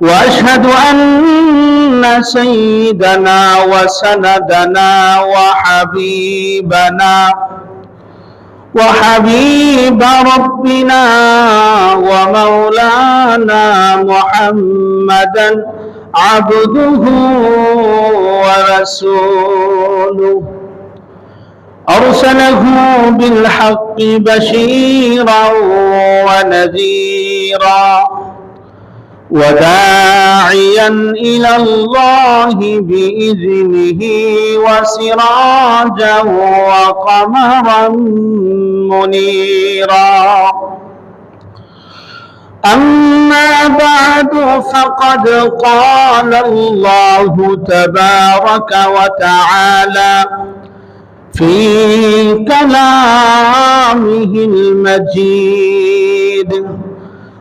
وأشهد أن سيدنا وسندنا وحبيبنا وحبيب ربنا ومولانا محمدا عبده ورسوله. أرسله بالحق بشيرا ونذيرا. وداعيا إلى الله بإذنه وسراجا وقمرا منيرا. أما بعد فقد قال الله تبارك وتعالى في كلامه المجيد.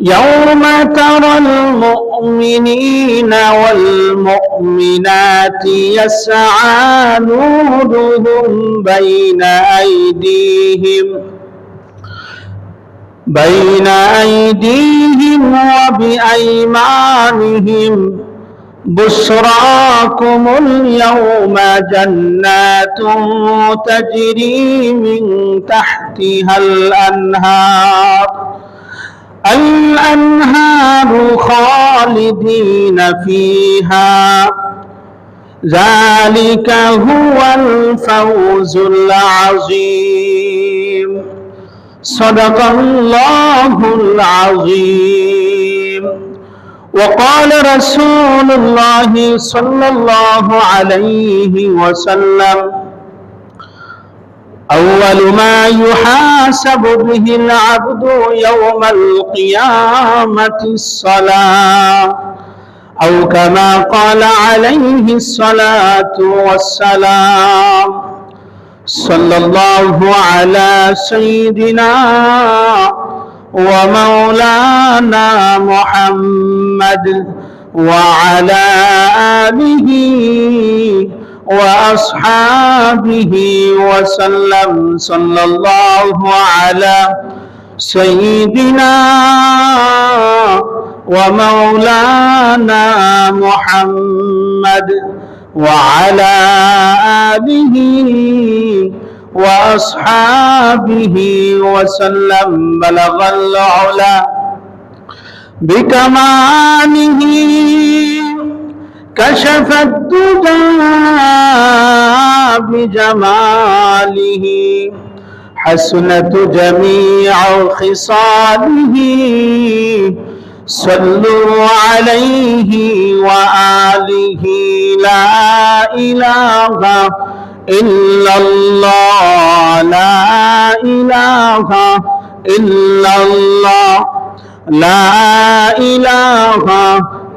يوم ترى المؤمنين والمؤمنات يسعى نورهم بين أيديهم بين أيديهم وبأيمانهم بشراكم اليوم جنات تجري من تحتها الأنهار الأنهار خالدين فيها. ذلك هو الفوز العظيم. صدق الله العظيم. وقال رسول الله صلى الله عليه وسلم أول ما يحاسب به العبد يوم القيامة الصلاة. أو كما قال عليه الصلاة والسلام صلى الله على سيدنا ومولانا محمد وعلى آله وأصحابه وسلم صلى الله على سيدنا ومولانا محمد وعلى آله وأصحابه وسلم بلغ العلا بكماله كشف الدجى بجماله حسنة جميع خصاله. صلوا عليه وآله لا إله إلا الله لا إله إلا الله لا إله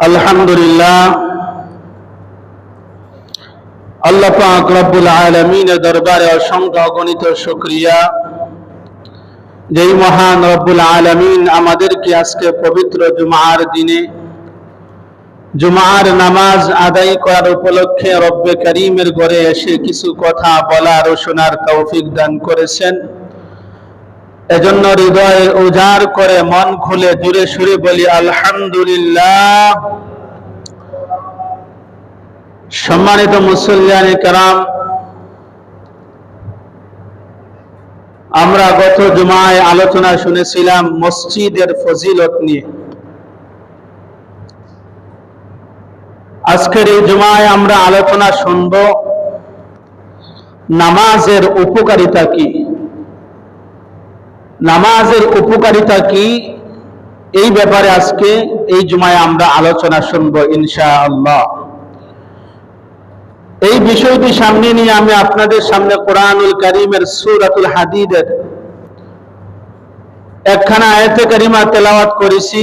আলহামদুলিল্লাহ। আল্লাহ পাক রব্বুল আলমিনের দরবারে অসংখ্য অগণিত যেই মহান রব্বুল আলমিন আমাদেরকে আজকে পবিত্র জুমার দিনে জুমার নামাজ আদায় করার উপলক্ষে রব্বে করিমের ঘরে এসে কিছু কথা বলার ও শোনার তৌফিক দান করেছেন। এজন্য হৃদয় উজাড় করে মন খুলে দূরে সুরে বলি, আলহামদুলিল্লাহ। সম্মানিত মুসল্লিয়ানি কারাম, আমরা গত জুমায় আলোচনা শুনেছিলাম মসজিদের ফজিলত নিয়ে। আজকের এই জুমায় আমরা আলোচনা শুনব, নামাজের উপকারিতা কি? নামাজের উপকারিতা কি? এই ব্যাপারে আজকে এই জুমায় আমরা আলোচনা শুনব ইনশা আল্লাহ এই বিষয়টি সামনে নিয়ে আমি আপনাদের সামনে কোরআনুল করিমের সুরাতুল হাদিদের একখানা আয়তে করিমা তেলাওয়াত করেছি।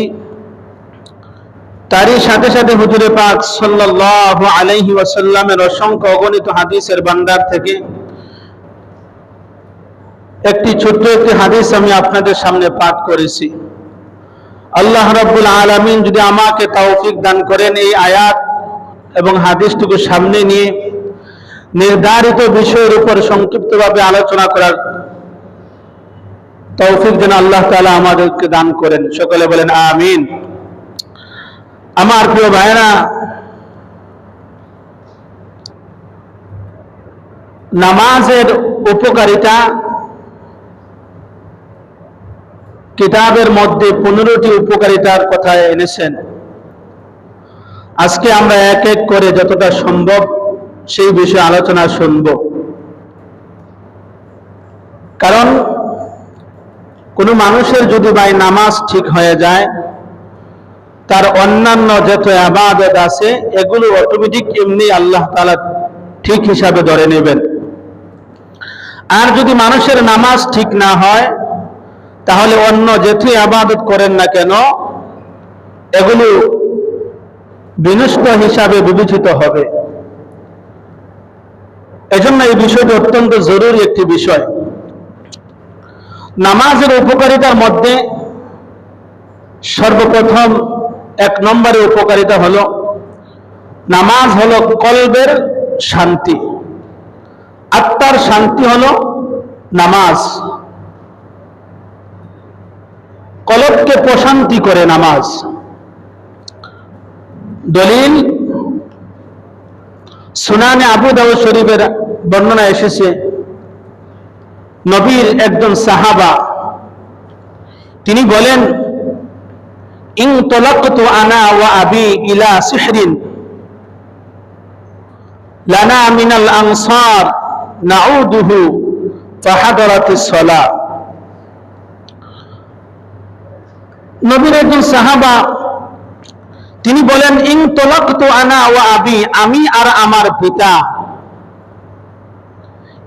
তারই সাথে সাথে হুজুরে পাক সাল্লাল্লাহু আলাইহি ওয়াসাল্লামের অসংখ্য অগণিত হাদিসের ভান্ডার থেকে একটি ছোট্ট একটি হাদিস আমি আপনাদের সামনে পাঠ করেছি। আল্লাহ রাব্বুল আলামিন যদি আমাকে তৌফিক দান করেন এই আয়াত এবং হাদিসটুকু সামনে নিয়ে নির্ধারিত বিষয়ের উপর সংক্ষিপ্তভাবে আলোচনা করার তৌফিক যেন আল্লাহ তাআলা আমাদেরকে দান করেন। সকলে বলেন, আমিন। আমার প্রিয় ভাইরা নামাজের উপকারিতা কিতাবের মধ্যে পনেরোটি উপকারিতার কথা এনেছেন। আজকে আমরা এক এক করে যতটা সম্ভব সেই বিষয়ে আলোচনা শুনব। কারণ কোনো মানুষের যদি ভাই নামাজ ঠিক হয়ে যায়, তার অন্যান্য যত আবাদত আছে, এগুলো অটোমেটিক এমনি আল্লাহ তালা ঠিক হিসাবে ধরে নেবেন। আর যদি মানুষের নামাজ ঠিক না হয় তাহলে অন্য যেটি আবাদত করেন না কেন, এগুলো বিনষ্ট হিসাবে বিবেচিত হবে। এজন্য এই বিষয়টি অত্যন্ত জরুরি একটি বিষয়। নামাজের উপকারিতার মধ্যে সর্বপ্রথম এক নম্বরে উপকারিতা হলো, নামাজ হলো কলবের শান্তি। আত্মার শান্তি হলো নামাজ। কলবকে প্রশান্তি করে নামাজ। দলিল, সুনানে আবু দাউ শরীফের বর্ণনা এসেছে। নবীর একজন সাহাবা, তিনি বলেন, ইং তলাকতু আনা ওয়া আবি ইলা সিহরিন। লানা মিনাল আনসার নাউদুহু ফাহাদারাতিস সালাহ নবীর একজন সাহাবা, তিনি বলেন, ইং তলাকতু আনা ওয়া আবি, আমি আর আমার পিতা,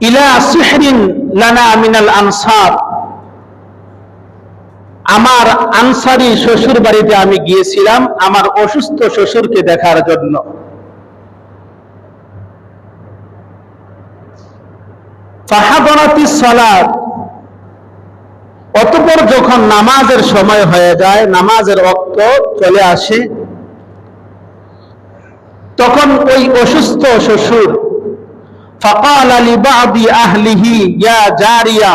ইলা সিহরিন লানা আনসার, আমার আনসারি শ্বশুর বাড়িতে আমি গিয়েছিলাম আমার অসুস্থ শ্বশুরকে দেখার জন্য। ফাহাদরাতি সালাত অতপর যখন নামাজের সময় হয়ে যায়, নামাজের রক্ত চলে আসে, তখন ওই অসুস্থ শ্বশুর, ফকাল আলী বাদি আহলিহি ইয়া জারিয়া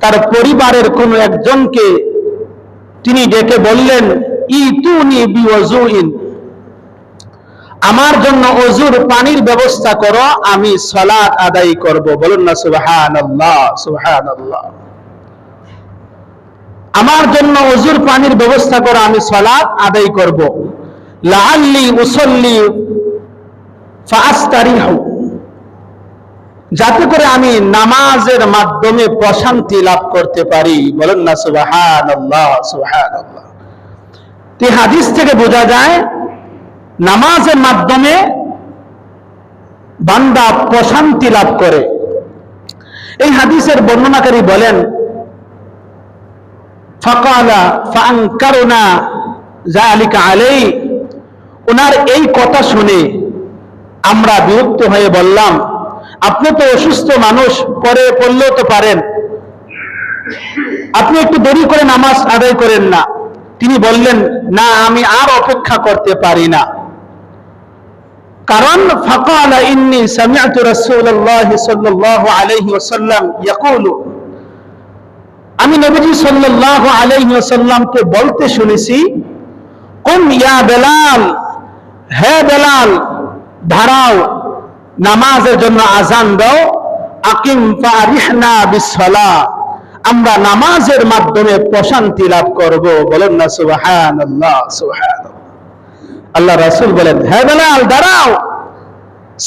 তার পরিবারের কোন একজনকে তিনি ডেকে বললেন ই তুনি বি ওজুইন আমার জন্য অজুর পানির ব্যবস্থা করো, আমি সালাত আদায় করব। বলুন না, সুবহানাল্লাহ সুবহানাল্লাহ। আমার জন্য অজুর পানির ব্যবস্থা করো, আমি সালাত আদায় করব। লাআল্লি উসল্লি যাতে করে আমি নামাজের মাধ্যমে প্রশান্তি লাভ করতে পারি। বলেন না এই হাদিস থেকে বোঝা যায়, নামাজের মাধ্যমে বান্দা প্রশান্তি লাভ করে। এই হাদিসের বর্ণনাকারী বলেন ফাকালা ফাংকারোনা জালিকা আলেই ওনার এই কথা শুনে আমরা বিরক্ত হয়ে বললাম, আপনি তো অসুস্থ মানুষ পড়লেও তো পারেন। আপনি একটু দেরি করে নামাজ আদায় করেন না। তিনি বললেন, না, আমি আর অপেক্ষা করতে পারি না। কারণ, ফাকালা ইন্নি সামিআতু রাসূলুল্লাহ সাল্লাল্লাহু আলাইহি ওয়াসাল্লাম ইয়াকুলু আমি নবীজি সাল্লাল্লাহু আলাইহি ওয়াসাল্লামকে বলতে শুনেছি, কুম ইয়া বেলাল, হে বেলাল, দাঁড়াও, নামাজের জন্য আজান দাও, আকিম ফারিহনা বিসসালাহ আমরা নামাজের মাধ্যমে প্রশান্তি লাভ করব। বলেন না, সুবহানাল্লাহ আল্লাহ রাসূল বলেন, হে বেলাল, দাঁড়াও,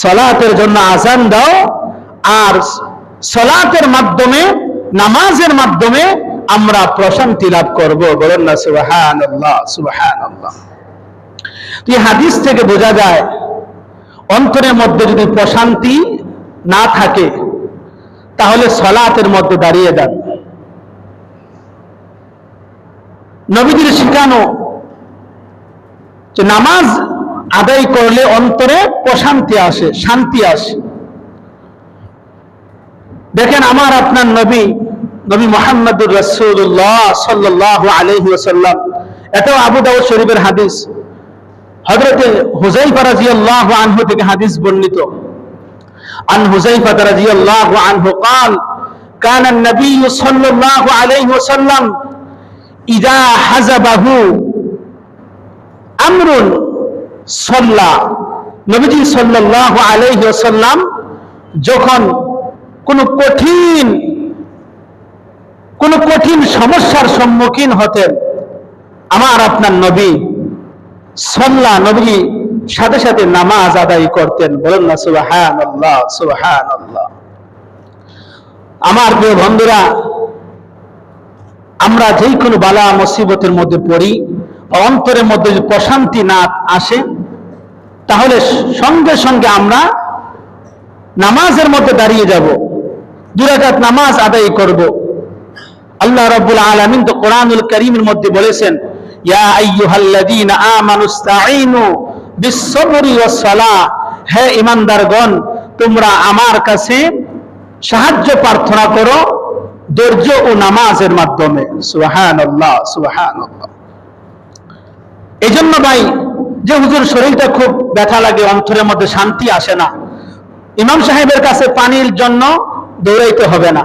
সালাতের জন্য আজান দাও, আর সালাতের মাধ্যমে নামাজের মাধ্যমে আমরা প্রশান্তি লাভ করব। বলেন না, সুবহানাল্লাহ এই হাদিস থেকে বোঝা যায়, অন্তরের মধ্যে যদি প্রশান্তি না থাকে, তাহলে সলাতের মধ্যে দাঁড়িয়ে যান। নবীদের শিখানো যে নামাজ আদায় করলে অন্তরে প্রশান্তি আসে, শান্তি আসে। দেখেন আমার আপনার নবী নবী মোহাম্মদুর রসুল্লাহ সাল্লাহ আলহি ওসাল্লাম এটাও আবু দাউদ শরীফের হাদিস হজরতে হুজাইফা রাজিয়াল্লাহ আনহু থেকে হাদিস বর্ণিত عن حذيفة رضي الله عنه قال كان النبي صلى الله عليه وسلم إذا حزبه أمر صلى নবীজি সাল্লাল্লাহু আলাইহি ওয়াসাল্লাম যখন কোন কঠিন কোন কঠিন সমস্যার সম্মুখীন হতেন। আমার আপনার নবী সল্লা নবী সাথে সাথে নামাজ আদায় করতেন। বলেন না সুবাহান আল্লাহ সুবাহান আল্লাহ আমার প্রিয় বন্ধুরা, আমরা যেই কোনো বালা মুসিবতের মধ্যে পড়ি, অন্তরের মধ্যে যদি প্রশান্তি না আসে, তাহলে সঙ্গে সঙ্গে আমরা নামাজের মধ্যে দাঁড়িয়ে যাব। দুরাকাত নামাজ আদায় করব। আল্লাহ রাব্বুল আলামিন তো কোরআনুল করিমের মধ্যে বলেছেন, ইয়া আইয়ুহাল্লাযীনা আমানু ইসতাঈনু বিসসবরি ওয়াসসালাহ হে ঈমানদারগণ, তোমরা আমার কাছে সাহায্য প্রার্থনা করো ধৈর্য ও নামাজের মাধ্যমে। সুবহানাল্লাহ সুবহানাল্লাহ। এই জন্য ভাই, যে হুজুর শরীরটা খুব ব্যথা লাগে, অন্তরের মধ্যে শান্তি আসে না। ইমাম সাহেবের কাছে পানির জন্য দৌড়াইতে হবে না।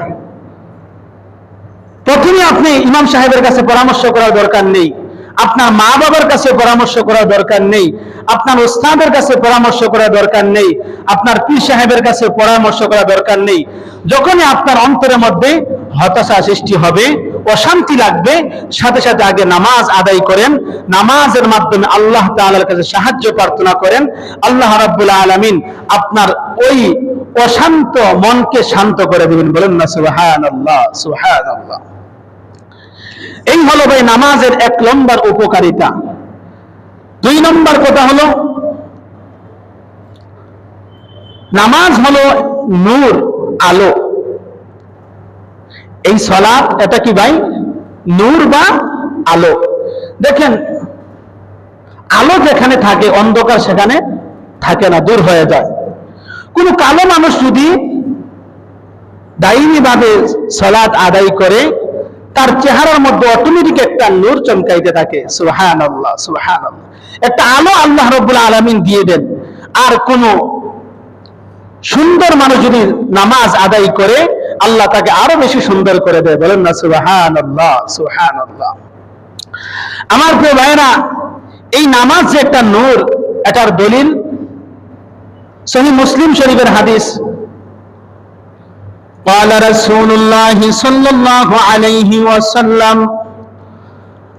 প্রথমে আপনি ইমাম সাহেবের কাছে পরামর্শ করার দরকার নেই। আপনার মা বাবার কাছে পরামর্শ করার দরকার নেই। আপনার ওস্তাদের কাছে পরামর্শ করার দরকার নেই। আপনার পীর সাহেবের কাছে পরামর্শ করার দরকার নেই। যখনই আপনার অন্তরের মধ্যে হতাশা সৃষ্টি হবে, অশান্তি লাগবে, সাথে সাথে আগে নামাজ আদায় করেন। নামাজের মাধ্যমে আল্লাহ তাআলার কাছে সাহায্য প্রার্থনা করেন। আল্লাহ রাব্বুল আলামিন আপনার ওই অশান্ত মনকে শান্ত করে দিবেন। বলেন না, সুবহানাল্লাহ সুবহানাল্লাহ। এই হলো ভাই নামাজের এক নম্বর উপকারিতা। দুই নম্বর কথা হলো, নামাজ হলো নূর, আলো। এই সলাপ এটা কি ভাই? নূর বা আলো। দেখেন, আলো যেখানে থাকে, অন্ধকার সেখানে থাকে না, দূর হয়ে যায়। কোন কালো মানুষ যদি দায়ী ভাবে সলাৎ আদায় করে তার চেহারার মধ্যে অটোমেটিক একটা নূর চমকাইতে থাকে। সুহান আল্লাহ সুহান একটা আলো আল্লাহ রব্বুল আলমিন দিয়ে দেন। আর কোন সুন্দর মানুষ যদি নামাজ আদায় করে, আল্লাহ তাকে আরও বেশি সুন্দর করে দেয়। বলেন না সুহান আল্লাহ সুহান আল্লাহ আমার প্রিয় ভাইরা এই নামাজ যে একটা নূর, এটার দলিল সহি মুসলিম শরীফের হাদিস। قال رسول الله صلى الله عليه وسلم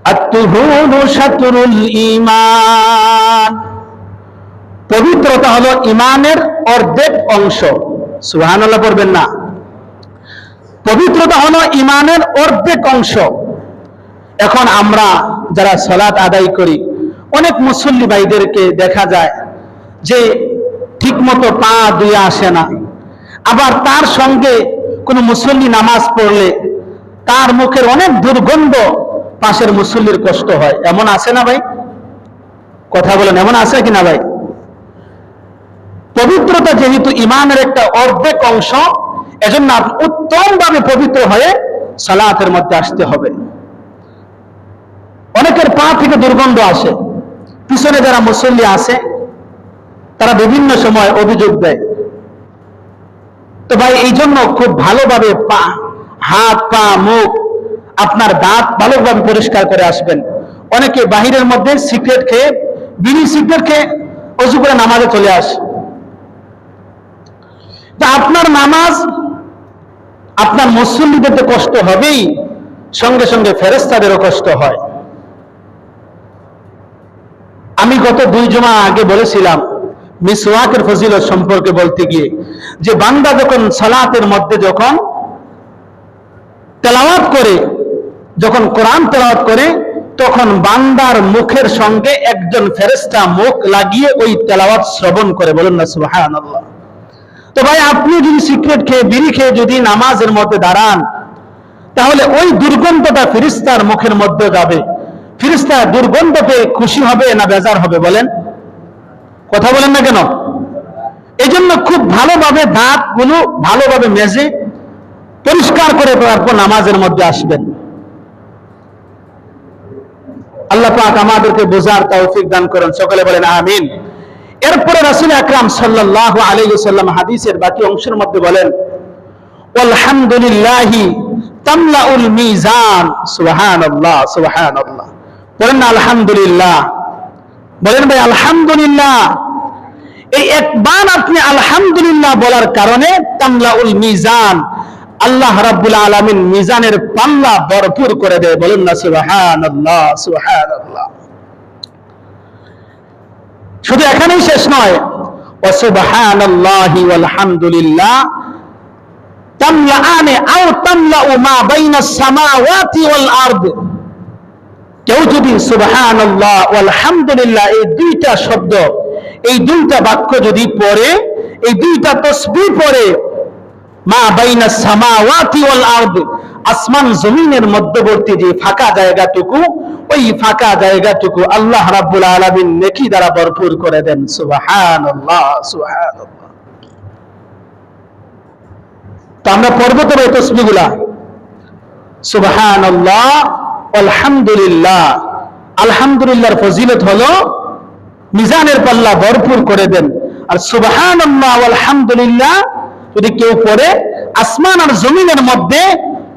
الطهور شطر الإيمان পবিত্রতা হলো ইমানের অর্ধেক অংশ সুবহানাল্লাহ পড়বেন না পবিত্রতা হলো ইমানের অর্ধেক অংশ এখন আমরা যারা সলাৎ আদায় করি অনেক মুসল্লি ভাইদেরকে দেখা যায় যে ঠিকমতো পা দুয়ে আসে না আবার তার সঙ্গে কোনো মুসল্লি নামাজ পড়লে তার মুখের অনেক দুর্গন্ধ পাশের মুসল্লির কষ্ট হয়। এমন আছে না ভাই? কথা বলেন, এমন আছে কিনা ভাই? পবিত্রতা যেহেতু ইমানের একটা অর্ধেক অংশ, এজন্য উত্তম ভাবে পবিত্র হয়ে সালাতের মধ্যে আসতে হবে। অনেকের পা থেকে দুর্গন্ধ আসে। পিছনে যারা মুসল্লি আছে, তারা বিভিন্ন সময় অভিযোগ দেয়। তো ভাই এই জন্য খুব ভালোভাবে পা, হাত, পা, মুখ আপনার দাঁত ভালোভাবে পরিষ্কার করে আসবেন। অনেকে বাহিরের মধ্যে সিগারেট খেয়ে, বিড়ি সিগারেট খেয়ে অজু করে নামাজে চলে আসে। আপনার নামাজ আপনার মুসল্লিদের তো কষ্ট হবেই, সঙ্গে সঙ্গে ফেরেস্তাদেরও কষ্ট হয়। আমি গত দুই জমা আগে বলেছিলাম মিসওয়াকের ফজিলত সম্পর্কে বলতে গিয়ে, যে বান্দা যখন সালাতের মধ্যে যখন তেলাওয়াত করে, যখন কোরআন তেলাওয়াত করে, তখন বান্দার মুখের সঙ্গে একজন ফেরেস্তা মুখ লাগিয়ে ওই তেলাওয়াত শ্রবণ করে। বলুন না, সুবহানাল্লাহ। তো ভাই, আপনি যদি সিগারেট খেয়ে, বিড়ি খেয়ে যদি নামাজের মধ্যে দাঁড়ান, তাহলে ওই দুর্গন্ধটা ফিরিস্তার মুখের মধ্যে যাবে। ফিরিস্তা দুর্গন্ধ পেয়ে খুশি হবে না বেজার হবে, বলেন? কথা বলেন না কেন? এই জন্য খুব ভালোভাবে দাঁতগুলো ভালোভাবে মেজে পরিষ্কার করে তারপর নামাজের মধ্যে আসবেন। আল্লাহ পাক আমাদেরকে বোঝার তৌফিক দান করেন। সকলে বলেন আমিন। এরপরে রাসূল আকরাম সাল্লাল্লাহু আলাইহি ওয়াসাল্লাম হাদিসের বাকি অংশের মধ্যে বলেন আলহামদুলিল্লাহি তামলাউল মিজান। সুবহানাল্লাহ সুবহানাল্লাহ। বলেন আলহামদুলিল্লাহ। বলেন ভাই, আলহামদুলিল্লাহ। এই একবার আপনি আলহামদুলিল্লাহ বলার কারণে তামলাউল মিজান, আল্লাহ রাব্বুল আলামিন মিজানের পাল্লা ভরপুর করে দেয়। বলেন না, সুবহানাল্লাহ সুবহানাল্লাহ। শুধু এখানেই শেষ নয় ও সুবহানাল্লাহি ওয়ালহামদুলিল্লাহ, তামলাআনে আও তামলাউ মা বাইনাস সামাওয়াতি ওয়াল আরদ। কেউ যদি সুবহানাল্লাহ আলহামদুলিল্লাহ এই দুইটা শব্দ, এই দুইটা বাক্য যদি পড়ে, এই দুইটা তসবি পড়ে, মা বাইনা সামাওয়াতি ওয়াল আরদ, আসমান জমিনের মধ্যবর্তী যে ফাঁকা জায়গাটুকু, ওই ফাঁকা জায়গাটুকু আল্লাহ রাব্বুল আলামিন নেকি দ্বারা ভরপুর করে দেন। সুবহানাল্লাহ সুবহানাল্লাহ। তো আমরা পড়ব তবে এই তসবিহগুলা। সুবহানাল্লাহ আলহামদুলিল্লাহ। আলহামদুলিল্লাহর ফজিলত হলো, মিজানের পাল্লা ভরপুর করে দেন। আর সুবহান আলহামদুলিল্লাহ যদি কেউ পড়ে, আসমান আর জমিনের মধ্যে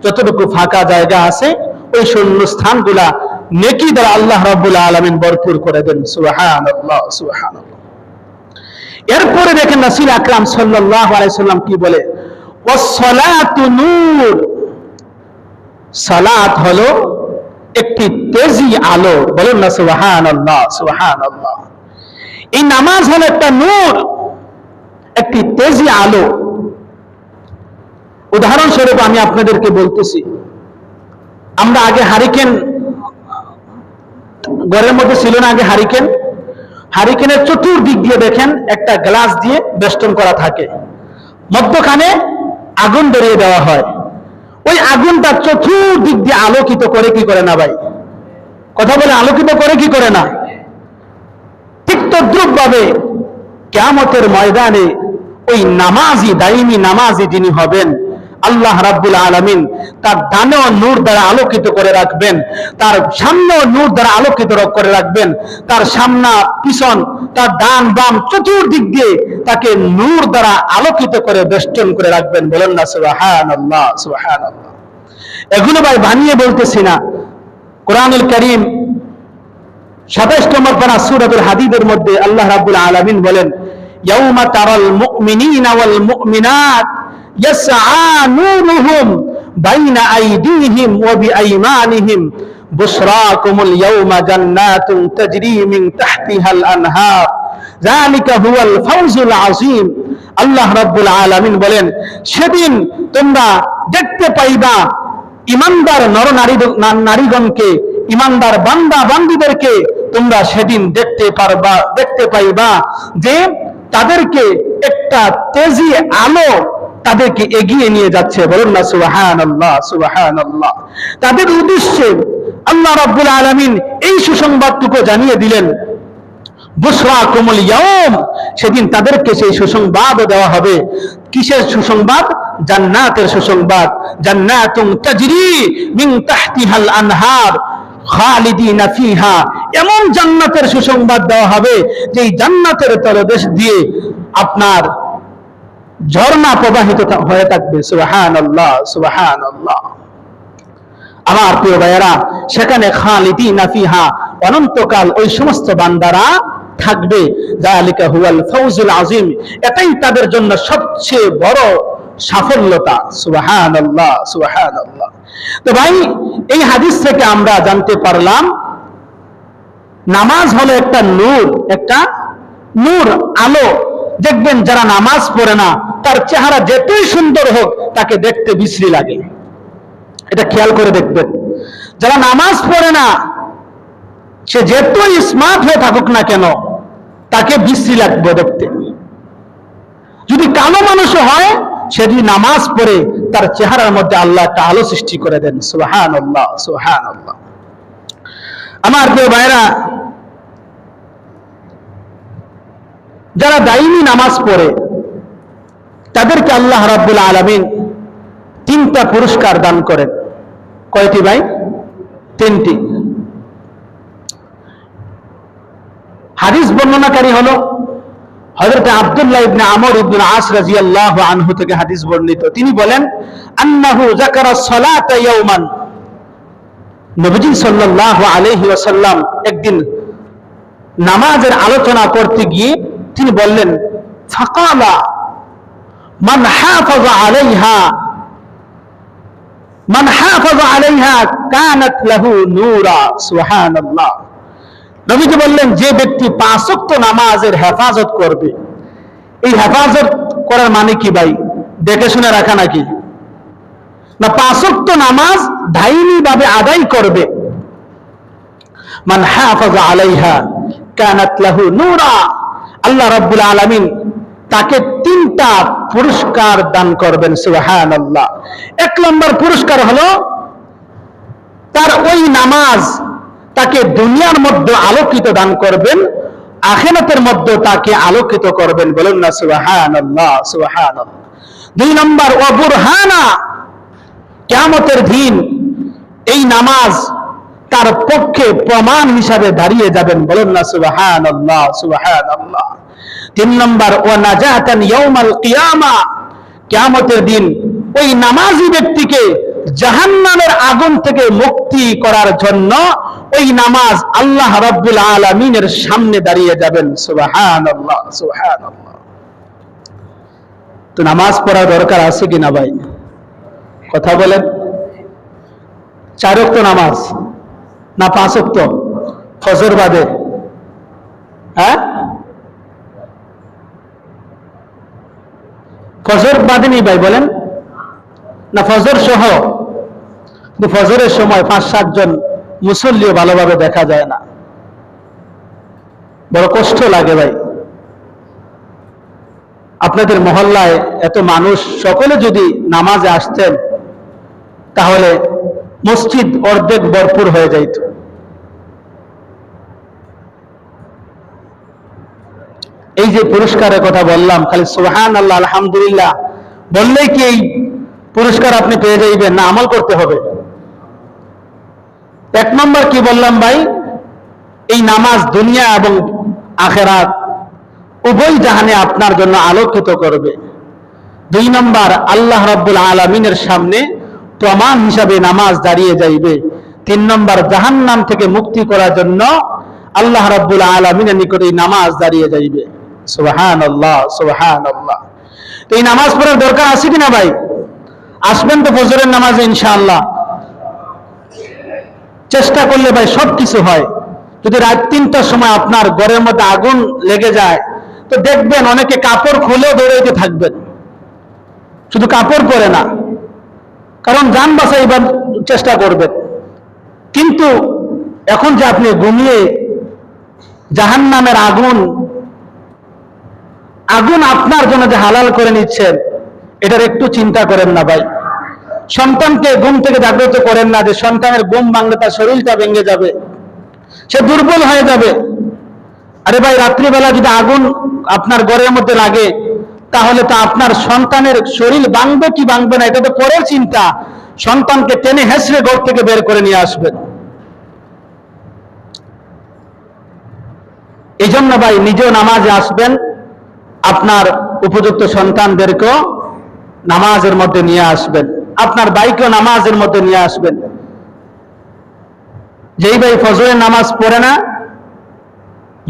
যতটুকু ফাঁকা জায়গা আছে, ওই শূন্য স্থানগুলা নেকি দ্বারা আল্লাহ রাব্বুল আলামিন ভরপুর করে দেন। সুবহান সুবহান এরপরে দেখেন রাসূল আকরাম সাল্লাল্লাহু আলাইহি সাল্লাম কি বলে? ওয়াসসালাতু নূর। সালাত হলো একটি তেজি আলো, বলুন না সুবাহান আল্লাহ এই নামাজ হলো একটা নূর, একটি তেজি আলো। উদাহরণস্বরূপ আমি আপনাদেরকে বলতেছি, আমরা আগে হারিকেন, ঘরের মধ্যে ছিল না আগে হারিকেন। হারিকেনের চতুর্দিক দিয়ে দেখেন, একটা গ্লাস দিয়ে বেষ্টন করা থাকে। মধ্যখানে আগুন বেরিয়ে দেওয়া হয়। ওই আগুনটা চতুর্দিক দিয়ে আলোকিত করে কি করে না ভাই? কথা বলে আলোকিত করে কি করে না? ঠিক তদ্রুপ ভাবে কেমতের ময়দানে ওই নামাজি, দাইমি নামাজি যিনি হবেন, আল্লাহ রাব্বুল আলামিন তার ডানেও নূর দ্বারা আলোকিত করে রাখবেন, তার সামনেও নূর দ্বারা আলোকিত করে রাখবেন, তার সামনা পিছন তার ডান বাম চতুর্দিক দিয়ে তাকে নূর দ্বারা আলোকিত করে বেষ্টন করে রাখবেন। বলেন না, সুবহানাল্লাহ সুবহানাল্লাহ। এগুলো ভাই বানিয়ে বলতেছি না। কোরআনুল করিম সাতাইশ নম্বর পারা সুরাতুল হাদিদের মধ্যে আল্লাহ রাব্বুল আলামিন বলেন, ইয়াউমা তারাল মুমিনিনা ওয়াল মুমিনাত ইয়াসআ নূরুহুম বাইনা আইদিহিম ওয়া বিআইমানিহিম। বুশরাকুমুল ইয়াউমা জান্নাতুন তাজরি মিন তাহতিহাল আনহার। যালিকা হুয়াল ফাওজুল আযীম। আল্লাহ রাব্বুল আলামিন বলেন, সেদিন তোমরা দেখতে পাইবা ইমানদার নর নারী, নারীগণকে, ইমানদার বান্দা বান্দিদেরকে তোমরা সেদিন দেখতে পারবা, দেখতে পাইবা যে তাদেরকে একটা তেজি আলো তাদেরকে এগিয়ে নিয়ে যাচ্ছে। বলুন না সুবাহান আল্লাহ সুবাহান আল্লাহ তাদের উদ্দেশ্যে আল্লাহ রাব্বুল আলামিন এই সুসংবাদটুকু জানিয়ে দিলেন। বুসরা কোমল ইয়াউম, সেদিন তাদেরকে সেই সুসংবাদ দেওয়া হবে। কিসের সুসংবাদ? জান্নাতের সুসংবাদ। জান্নাতুন তাজরি মিন তাহতিহাল আনহার, খালিদিনা ফিহা। এমন জান্নাতের সুসংবাদ দেওয়া হবে যে জান্নাতের তলদেশ দিয়ে আপনার ঝর্ণা প্রবাহিত হয়ে থাকবে। সুবাহান আল্লাহ সুবাহান আল্লাহ আমার প্রিয় ভাইয়েরা, সেখানে খালিদিনা ফিহা, অনন্তকাল ওই সমস্ত বান্দারা থাকবে। জালিকা হুয়াল ফৌজুল আজিম এটাই তাদের জন্য সবচেয়ে বড় সাফল্যতা। সুবাহান আল্লাহ সুবাহান আল্লাহ তো ভাই, এই হাদিস থেকে আমরা জানতে পারলাম, নামাজ হলো একটা নূর একটা নূর আলো। দেখবেন যারা নামাজ পড়ে না, তার চেহারা যেতই সুন্দর হোক, তাকে দেখতে বিশ্রী লাগে। এটা খেয়াল করে দেখবেন। যারা নামাজ পড়ে না, সে যেতই স্মার্ট হয়ে থাকুক না কেন, তাকে বিশ্রী লাগবে দেখতে। যদি কালো মানুষ হয়, সে যদি নামাজ পড়ে, তার চেহারার মধ্যে আল্লাহ একটা আলো সৃষ্টি করে দেন। সুহান আল্লাহ সুহান আল্লাহ আমার প্রিয় ভাইরা, যারা দাইনি নামাজ পড়ে, তাদেরকে আল্লাহ রাব্বুল আলামিন তিনটা পুরস্কার দান করেন। কয়টি ভাই? তিনটি। হাদিস বর্ণনাকারী হলো হযরত আব্দুল্লাহ ইবনে আমর ইবনে আস রাদিয়াল্লাহু আনহু থেকে হাদিস বর্ণিত। তিনি বলেন, আন্নাহু যাকারা সালাতা ইয়াওমান। নবীজি সাল্লাল্লাহু আলাইহি ওয়াসাল্লাম একদিন নামাজের আলোচনা করতে গিয়ে তিনি বললেন, ফাকালা মান হাফাযা আলাইহা। মান হাফাযা আলাইহা কানাত লাহু নূরা, সুবহানাল্লাহ। নবীজি বললেন, যে ব্যক্তি পাঁচ ওয়াক্ত নামাজের হেফাজত করবে, এই হেফাজত করার মানে কি ভাই? দেখে শুনে রাখা নাকি? না, পাঁচ ওয়াক্ত নামাজ ধাইনি ভাবে আদায় করবে। মান হাফাজা আলাইহা কানাত লাহু নূরা। আল্লাহ রাব্বুল আলামিন তাকে তিনটা পুরস্কার দান করবেন, সুবহানাল্লাহ। এক নম্বর পুরস্কার হলো তার ওই নামাজ তাকে দুনিয়ার মধ্যে আলোকিত দান করবেন, আখেরাতের মধ্যে তাকে আলোকিত করবেন বলুন না, সুবহানাল্লাহ সুবহানাল্লাহ। দুই নম্বর ও বুরহানা কিয়ামতের দিন এই নামাজ তার পক্ষে প্রমাণ হিসাবে দাঁড়িয়ে যাবেন বলুন না, সুবহানাল্লাহ সুবহানাল্লাহ। তিন নম্বর ও নাজাতান ইয়াউমাল কিয়ামা। কিয়ামতের দিন ওই নামাজি ব্যক্তিকে জাহান্নামের আগুন থেকে মুক্তি করার জন্য ওই নামাজ আল্লাহ রাব্বুল আলামিনের সামনে দাঁড়িয়ে যাবেন, সুবহানাল্লাহ সুবহানাল্লাহ। তো নামাজ পড়া দরকার আছে কিনা ভাই? কথা বলেন। চার ওয়াক্ত নামাজ। না পাঁচ ওয়াক্ত? ফজর বাদে। হ্যাঁ? ফজর বাদে নেই ভাই, বলেন। না, ফজর সহ। ফজরের সময় পাঁচ সাতজন মুসল্লিও ভালোভাবে দেখা যায় না। বড় কষ্ট লাগে ভাই। আপনাদের মহল্লায় এত মানুষ, সকলে যদি নামাজে আসতেন, তাহলে মসজিদ অর্ধেক ভরপুর হয়ে যাইত। এই যে পুরস্কারের কথা বললাম, খালি সুহান আল্লাহ আলহামদুলিল্লাহ, বললেই কি এই পুরস্কার আপনি পেয়ে যাইবেন? না, আমল করতে হবে। এক নম্বর কি বললাম ভাই? এই নামাজ দুনিয়া এবং আখেরাত উভয় জাহানে আপনার জন্য আলোকিত করবে। দুই নম্বর, আল্লাহ রাব্বুল আলমিনের সামনে প্রমাণ হিসাবে নামাজ দাঁড়িয়ে যাইবে। তিন নম্বর, জাহান্নাম থেকে মুক্তি করার জন্য আল্লাহ রাব্বুল আলমিনের নিকটে এই নামাজ দাঁড়িয়ে যাইবে। সুবহান আল্লাহ আল্লাহ তো এই নামাজ পড়ার দরকার আছে কিনা ভাই? আসবেন তো ফজরের নামাজে ইনশাআল্লাহ। চেষ্টা করলে ভাই সব কিছু হয়। যদি রাত তিনটার সময় আপনার ঘরের মধ্যে আগুন লেগে যায়, তো দেখবেন অনেকে কাপড় খুলে দৌড়াইতে থাকবেন। শুধু কাপড় পরে না। কারণ যান বাঁচাইবার চেষ্টা করবেন কিন্তু এখন যে আপনি ঘুমিয়ে জাহান নামের আগুন আগুন আপনার জন্য যে হালাল করে নিচ্ছেন, এটার একটু চিন্তা করেন না ভাই। সন্তানকে ঘুম থেকে জাগ্রত করেন না যে সন্তানের ঘুম ভাঙলে তার শরীরটা ভেঙে যাবে। সে দুর্বল হয়ে যাবে। আরে ভাই, রাত্রিবেলা যদি আগুন আপনার ঘরের মধ্যে লাগে তাহলে তো আপনার সন্তানের শরীর বাংবে কি বাংবে না, এটা তো পরের চিন্তা। সন্তানকে টেনে হেসড়ে ঘর থেকে বের করে নিয়ে আসবেন। এই জন্য ভাই নিজেও নামাজে আসবেন, আপনার উপযুক্ত সন্তানদেরকেও নামাজের মধ্যে নিয়ে আসবেন। আপনার বাইকেও নামাজের মধ্যে নিয়ে আসবেন। যেই ভাই ফজরের নামাজ পড়ে না,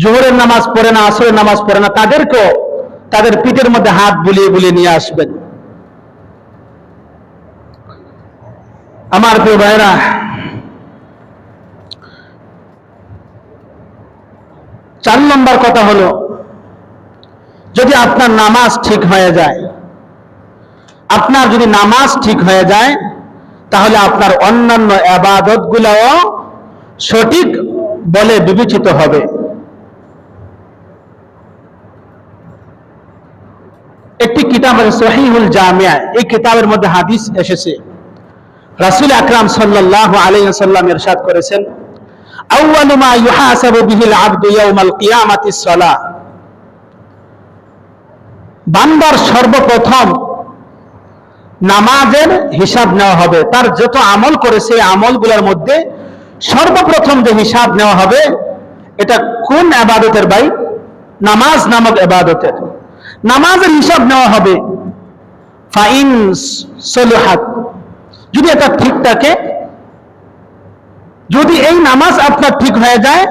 জোহরের নামাজ পড়ে না, আসরের নামাজ পড়ে না, তাদেরকেও তাদের পিঠের মধ্যে হাত বুলিয়ে বুলিয়ে নিয়ে আসবেন। আমার প্রিয় ভাইরা চার নম্বর কথা হলো, যদি আপনার নামাজ ঠিক হয়ে যায়, আপনার যদি নামাজ ঠিক হয়ে যায়, তাহলে আপনার অন্যান্য আবাদত গুলাও সঠিক বলে বিবেচিত হবে। একটি কিতাব আছে সহিহুল জামিয়া, এই কিতাবের মধ্যে হাদিস এসেছে। রাসূল আকরাম সাল্লাল্লাহু আলাইহি ওয়াসাল্লাম ইরশাদ করেছেন, আউয়ালু মা ইউহাসাবু বিহিল আবদু ইয়াউমাল কিয়ামাতিস সালাহ বান্দার সর্বপ্রথম নামাজের হিসাব নেওয়া হবে। তার যত আমল করেছে আমলগুলোর মধ্যে সর্বপ্রথম যে হিসাব নেওয়া হবে, এটা কোন আবাদতের ভাই? নামাজ নামক আবাদতের। নামাজের হিসাব নেওয়া হবে। ফাইন সলুহাত। যদি এটা ঠিক থাকে, যদি এই নামাজ আপনার ঠিক হয়ে যায়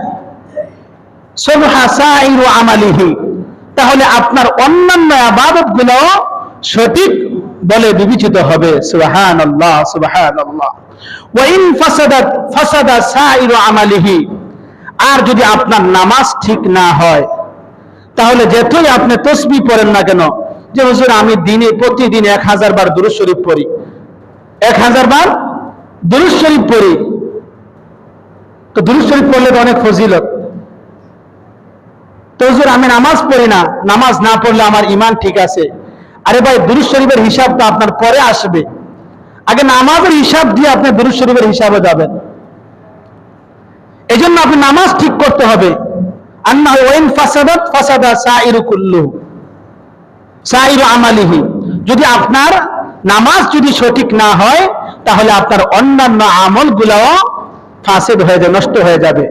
আমালিহি, তাহলে আপনার অন্যান্য আবাদতগুলো সঠিক বলে বিবেচিত হবে। সুবাহান আল্লাহ ওয়াইন ফাসাদাত, ফাসাদা সাইরু আমালিহি। আর যদি আপনার নামাজ ঠিক না হয় তাহলে যেতই আপনি তসবি পড়েন না কেন? যে হুজুর, আমি দিনে, প্রতিদিন এক হাজার বার দুরুজ শরীফ পড়ি। এক হাজার বার দুরুজ শরীফ পড়ি। তো দুরুজ শরীফ পড়লে তো অনেক ফজিলত। তো হুজুর, আমি নামাজ পড়ি না। নামাজ না পড়লে আমার ইমান ঠিক আছে। আরে ভাই দুরুজ শরীফের হিসাব তো আপনার পরে আসবে। আগে নামাজের হিসাব দিয়ে আপনি দুরুজ শরীফের হিসাবে যাবেন। এই জন্য আপনি নামাজ ঠিক করতে হবে। যদি আপনার নামাজ যদি সঠিক না হয়, তাহলে আপনার অন্যান্য আমলগুলোও ফাসেদ হয়ে যাবে নষ্ট হয়ে যাবে,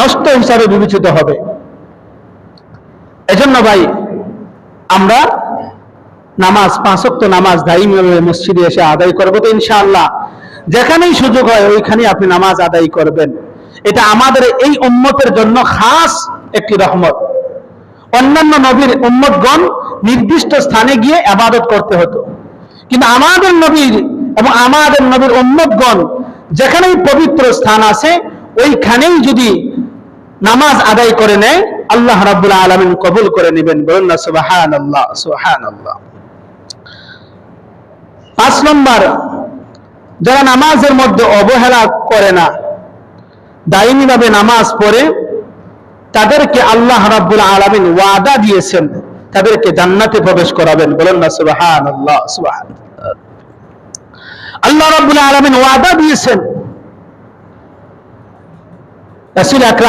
নষ্ট হিসাবে বিবেচিত হবে। এজন্য ভাই, আমরা নামাজ পাঁচক্ত নামাজ দায়ীভাবে মসজিদে এসে আদায় করব তো ইনশাআল্লাহ। যেখানেই সুযোগ হয়, ওইখানেই আপনি নামাজ আদায় করবেন। এটা আমাদের এই উম্মতের জন্য খাস একটি রহমত। অন্যান্য নবীর উম্মতগণ নির্দিষ্ট স্থানে গিয়ে আবাদত করতে হতো। কিন্তু আমাদের নবীর এবং আমাদের নবীর উম্মতগণ যেখানেই পবিত্র স্থান আছে, ওইখানেই যদি নামাজ আদায় করে নেয়, আল্লাহ রাব্বুল আলামিন কবুল করে নেবেন। বলুন না, সুবহানাল্লাহ সুবহানাল্লাহ। পাঁচ নম্বর, যারা নামাজের মধ্যে অবহেলা করে না, দায়নীভাবে নামাজ পড়ে তাদেরকে আল্লাহ রাব্বুল আলামিন ওয়াদা দিয়েছেন, তাদেরকে জান্নাতে প্রবেশ করাবেন। বলেন না, সুবহানাল্লাহ সুবহান আল্লাহ রাব্বুল আলামিন ওয়াদা দিয়েছেন। রাসূল আকরাম